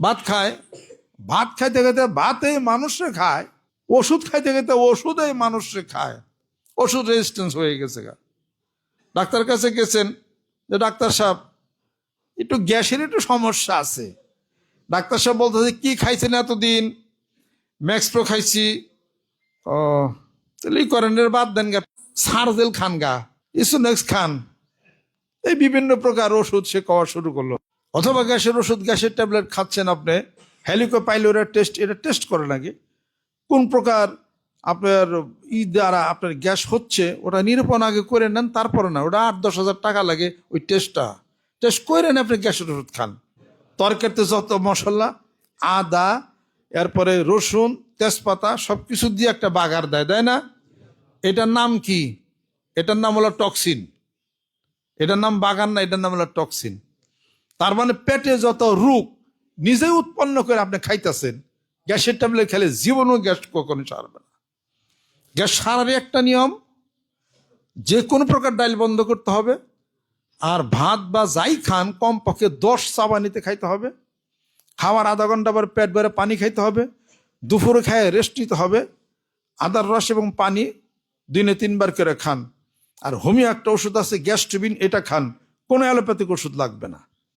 ভাত খায়। ভাত খাইতে খাইতে ভাতে মানুষে খায়। ওষুধ খাইতে খাইতে ওষুধে মানুষে খায়। ওষুধ রেজিস্ট্যান্স হয়ে গেছে ডাক্তার কাছে গেছেন যে, ডাক্তার সাহেব, একটু গ্যাসের একটু সমস্যা আছে। ডাক্তার সাহেব বলতেছে, কি খাইছেন এতদিন? ম্যাক্সপ্রো খাইছি। ও, তাহলে বাদ দেন গা। সারজেল খান গা। ইসুনেক্স খান। এই বিভিন্ন প্রকার ওষুধ সে খাওয়া শুরু করল। অথবা গ্যাসের ওষুধ, গ্যাসের ট্যাবলেট খাচ্ছেন আপনি, হেলিকোপাইলোরের টেস্ট, এটা টেস্ট করে নাকি? কোন প্রকার আপনার ই দ্বারা আপনার গ্যাস হচ্ছে, ওটা নিরূপণ আগে করে নেন, তারপরে না, ওটা আট, দশ হাজার টাকা লাগে ওই টেস্টটা। টেস্ট করে নেন আপনি গ্যাসের ওষুধ খান। তরকারিতে যত মশলা, আদা, এরপরে রসুন, তেজপাতা সব কিছু দিয়ে একটা বাগার দেয় দেয় না? এটার নাম কি? এটার নাম হলো টক্সিন। এটার নাম বাগান না, এটার নাম হলো টক্সিন। তার মানে পেটে যত রোগ নিজে উৎপন্ন করে আপনি খাইতেছেন, গ্যাসের ট্যাবলেট খেলে জীবনও গ্যাস কখনো সারবে না। গ্যাস সারারই একটা নিয়ম, যে কোনো প্রকার ডাইল বন্ধ করতে হবে, আর ভাত বা যাই খান, কমপক্ষে দশ চাবানিতে খাইতে হবে, খাওয়ার আধা ঘণ্টা পর পেট ভরে পানি খাইতে হবে, দুপুরে খায় রেস্ট নিতে হবে, আদার রস এবং পানি দিনে তিনবার করে খান। আর হোমিও একটা ওষুধ আছে গ্যাস টিবিন এটা খান, কোনো অ্যালোপ্যাথিক ওষুধ লাগবে না।